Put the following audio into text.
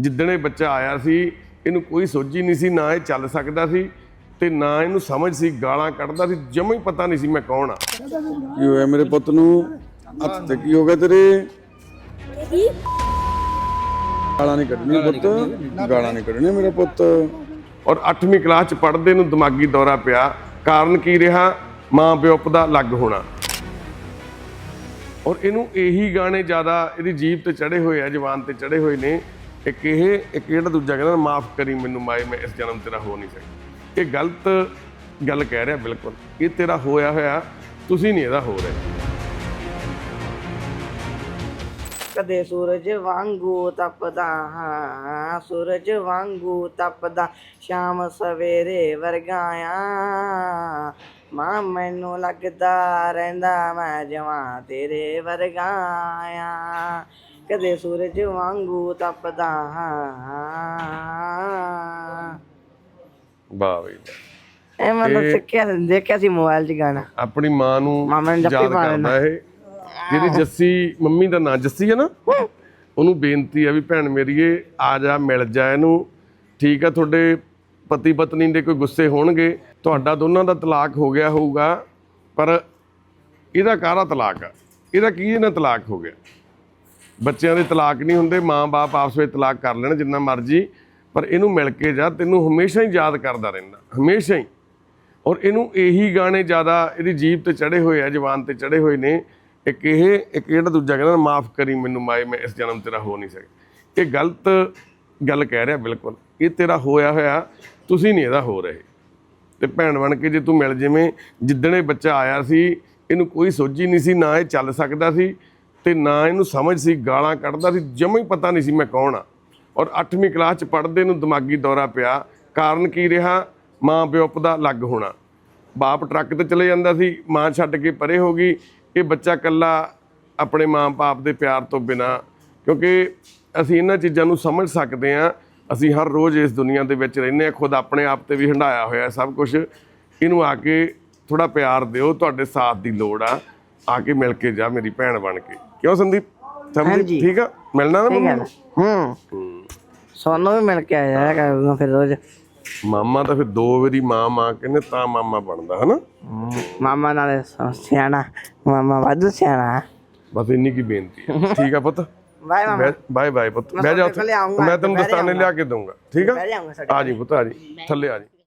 ਜਿੱਦਣੇ ਬੱਚਾ ਆਇਆ ਸੀ ਇਹਨੂੰ ਕੋਈ ਸੋਝੀ ਨਹੀਂ ਸੀ ਨਾ ਇਹ ਚੱਲ ਸਕਦਾ ਸੀ ਤੇ ਨਾ ਇਹਨੂੰ ਸਮਝ ਸੀ ਗਾਲਾਂ ਕੱਢਦਾ ਸੀ ਜਮਾਂ ਹੀ ਪਤਾ ਨਹੀਂ ਸੀ ਮੈਂ ਕੌਣ ਆ। ਕੀ ਹੋਇਆ ਮੇਰੇ ਪੁੱਤ ਨੂੰ? ਹੱਥ ਤੇ ਕੀ ਹੋ ਗਿਆ ਤੇਰੇ? ਗਾਲਾਂ ਨਹੀਂ ਕੱਢਣੀਆਂ ਪੁੱਤ। ਗਾਲਾਂ ਨਹੀਂ ਕੱਢਣੀਆਂ ਮੇਰਾ ਪੁੱਤ। ਔਰ 8ਵੀਂ ਕਲਾਸ ਚ ਪੜ੍ਹਦੇ ਨੂੰ ਦਿਮਾਗੀ ਦੌਰਾ ਪਿਆ। ਕਾਰਨ ਕੀ ਰਿਹਾ? ਮਾਂ ਪਿਓ ਦਾ ਅਲੱਗ ਹੋਣਾ। ਔਰ ਇਹਨੂੰ ਇਹੀ ਗਾਣੇ ਜ਼ਿਆਦਾ ਇਹਦੀ ਜੀਭ ਤੇ ਚੜੇ ਹੋਏ ਆ ਜ਼ਬਾਨ ਤੇ ਚੜੇ ਹੋਏ ਨੇ। ਇੱਕ ਇਹ, ਇੱਕ ਜਿਹੜਾ ਦੂਜਾ ਕਹਿੰਦਾ, ਮਾਫ ਕਰੀ ਮੈਨੂੰ ਮਾਏ, ਮੈਂ ਇਸ ਜਨਮ ਤੇਰਾ ਹੋ ਨਹੀਂ ਸਕਦਾ ਇਹ ਗਲਤ ਗੱਲ ਕਹਿ ਰਿਹਾ, ਬਿਲਕੁਲ। ਇਹ ਤੇਰਾ ਹੋਇਆ ਹੋਇਆ, ਤੁਸੀਂ ਨਹੀਂ ਇਹਦਾ ਹੋ ਰਹੇ। ਕਦੇ ਸੂਰਜ ਵਾਂਗੂ ਤਪਦਾ ਹਾਂ, ਸੂਰਜ ਵਾਂਗੂ ਤਪਦਾ, ਸ਼ਾਮ ਸਵੇਰੇ ਵਰਗਾਇਆ ਮਾਂ, ਮੈਨੂੰ ਲੱਗਦਾ ਰਹਿੰਦਾ ਮੈਂ ਜਵਾਂ ਤੇਰੇ ਵਰਗਾਇਆ ਕਦੇ ਸੂਰਜ ਵਾਂਗੂ ਤਪਦਾ ਹਾਂ। ਵਾਹ ਬਈ। ਇਹ ਮਤਲਬ ਸਿੱਖਿਆ ਦੇਖਿਆ ਸੀ ਮੋਬਾਈਲ 'ਚ ਗਾਣਾ। ਆਪਣੀ ਮਾਂ ਨੂੰ ਮਾਮਾ ਨੇ ਜੱਫੀ ਯਾਦ ਕਰਦਾ ਇਹ। ਜਿਹਦੀ ਜੱਸੀ ਮੰਮੀ ਦਾ ਨਾਂ ਜੱਸੀ ਹੈ ਨਾ ਉਹਨੂੰ ਬੇਨਤੀ ਹੈ ਵੀ ਭੈਣ ਮੇਰੀਏ ਆ ਜਾ ਮਿਲ ਜਾ ਇਹਨੂੰ। ਠੀਕ ਆ ਤੁਹਾਡੇ ਪਤੀ ਪਤਨੀ ਦੇ ਕੋਈ ਗੁੱਸੇ ਹੋਣਗੇ। ਤੁਹਾਡਾ ਦੋਨਾਂ ਦਾ ਤਲਾਕ ਹੋ ਗਿਆ ਹੋਊਗਾ ਪਰ ਇਹਦਾ ਕਾਹਦਾ ਤਲਾਕ ਆ? ਇਹਦਾ ਕੀ ਇਹਨਾਂ ਤਲਾਕ ਹੋ ਗਿਆ? ਬੱਚਿਆਂ ਦੇ ਤਲਾਕ ਨਹੀਂ ਹੁੰਦੇ ਮਾਂ-ਬਾਪ ਆਪਸ ਵਿੱਚ ਤਲਾਕ ਕਰ ਲੈਣ ਜਿੰਨਾ ਮਰਜ਼ੀ, ਪਰ ਇਹਨੂੰ ਮਿਲ ਕੇ ਜਾ ਤੈਨੂੰ ਹਮੇਸ਼ਾ ਹੀ ਯਾਦ ਕਰਦਾ ਰਹਿੰਦਾ, ਹਮੇਸ਼ਾ ਹੀ। ਔਰ ਇਹਨੂੰ ਇਹੀ ਗਾਣੇ ਜ਼ਿਆਦਾ ਇਹਦੀ ਜੀਭ ਤੇ ਚੜੇ ਹੋਏ ਆ, ਜ਼ਬਾਨ ਤੇ ਚੜੇ ਹੋਏ ਨੇ। ਇੱਕ ਇਹ, ਇੱਕ ਜਿਹੜਾ ਦੂਜਾ ਕਹਿੰਦਾ, ਮਾਫ ਕਰੀ ਮੈਨੂੰ ਮਾਏ, ਮੈਂ ਇਸ ਜਨਮ ਤੇਰਾ ਹੋ ਨਹੀਂ ਸਕਦਾ ਇਹ ਗਲਤ ਗੱਲ ਕਹਿ ਰਿਹਾ ਬਿਲਕੁਲ। ਇਹ ਤੇਰਾ ਹੋਇਆ ਹੋਇਆ, ਤੁਸੀਂ ਨਹੀਂ ਇਹਦਾ ਹੋ ਰਹੇ। ਤੇ ਭੈਣ ਬਣ ਕੇ ਜੇ ਤੂੰ ਮਿਲ ਜਿਵੇਂ, ਜਿੱਦਣੇ ਬੱਚਾ ਆਇਆ ਸੀ, ਇਹਨੂੰ ਕੋਈ ਸੋਝੀ ਨਹੀਂ ਸੀ, ਨਾ ਇਹ ਚੱਲ ਸਕਦਾ ਸੀ। ਤੇ ਨਾ ਇਹਨੂੰ ਸਮਝ ਸੀ, ਗਾਲਾਂ ਕੱਢਦਾ ਸੀ, ਜਮਾਂ ਹੀ ਪਤਾ ਨਹੀਂ ਸੀ ਮੈਂ ਕੌਣ ਆ। ਔਰ 8ਵੀਂ ਕਲਾਸ ਚ ਪੜ੍ਹਦੇ ਨੂੰ ਦਿਮਾਗੀ ਦੌਰਾ ਪਿਆ, ਕਾਰਨ ਕੀ ਰਿਹਾ? ਮਾਂ ਪਿਓ ਦਾ ਅਲੱਗ ਹੋਣਾ। ਬਾਪ ਟਰੱਕ ਤੇ ਚਲੇ ਜਾਂਦਾ ਸੀ, ਮਾਂ ਛੱਡ ਕੇ ਪਰੇ ਹੋ ਗਈ। ਇਹ ਬੱਚਾ ਕੱਲਾ ਆਪਣੇ ਮਾਂ-ਬਾਪ ਦੇ ਪਿਆਰ ਤੋਂ ਬਿਨਾ, ਕਿਉਂਕਿ ਅਸੀਂ ਇਹਨਾਂ ਚੀਜ਼ਾਂ ਨੂੰ ਸਮਝ ਸਕਦੇ ਹਾਂ। ਅਸੀਂ ਹਰ ਰੋਜ਼ ਇਸ ਦੁਨੀਆ ਦੇ ਵਿੱਚ ਰਹਿੰਦੇ ਹਾਂ, ਖੁਦ ਆਪਣੇ ਆਪ ਤੇ ਵੀ ਹੰਡਾਇਆ ਹੋਇਆ ਸਭ ਕੁਝ ਇਹਨੂੰ ਆ ਕੇ ਥੋੜਾ ਪਿਆਰ ਦਿਓ, ਤੁਹਾਡੇ ਸਾਥ ਦੀ ਲੋੜ ਆ। ਆ ਕੇ ਮਿਲ ਕੇ ਜਾ, ਮੇਰੀ ਭੈਣ ਬਣ ਕੇ। ਕਿਉਂ ਸੰਦੀਪ? ਸੰਦੀਪ ਹਾਂਜੀ। ਠੀਕ ਆ? ਮਿਲਣਾ ਨਾ ਠੀਕ ਮੰਮੀ ਹੈ ਨੂੰ? ਨਾ ਹੂੰ। ਸੋਨੂੰ ਵੀ ਮਿਲ ਕੇ ਆਇਆ ਕਰੂੰਗਾ ਫਿਰ ਰੋਜ਼। ਮਾਮਾ ਤਾਂ ਫਿਰ ਦੋ ਵਾਰੀ ਮਾਂ ਮਾਂ ਕਹਿੰਦੇ ਤਾਂ ਮਾਮਾ ਬਣਦਾ ਹਨਾ? ਮਾਮਾ ਨਾਲ ਸਿਆਣਾ। ਮਾਮਾ ਵਾਧੂ ਸਿਆਣਾ। ਬਸ ਇੰਨੀ ਕੀ ਬੇਨਤੀ ਹੈ ਠੀਕ ਆ ਪੁੱਤ? ਬਾਏ ਮਾਮਾ। ਬਾਏ ਬਾਏ ਪੁੱਤ। ਮੈਂ ਬਹਿ ਜਾ ਤੁਹਾਡੇ ਉੱਥੇ। ਕੋਲੇ ਆਊਂਗਾ, ਮੈਂ ਤੈਨੂੰ ਆਊਂਗਾ। ਲਿਆ ਕੇ ਦਊਂਗਾ। ਠੀਕ ਆ? ਆ ਜੀ ਪੁੱਤ ਆ ਜੀ। ਥੱਲੇ ਆ ਜੀ।